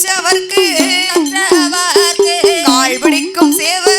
பிடிச்சவர்க்கு நன்றவார்க்கு பிடிக்கும் சேவர்